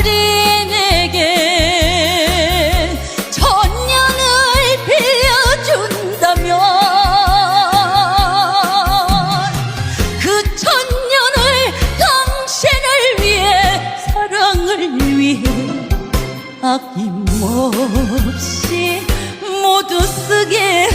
내게 천년을 빌려준다면 그 천년을 당신을 위해 사랑을 위해 아낌없이 모두 쓰겠소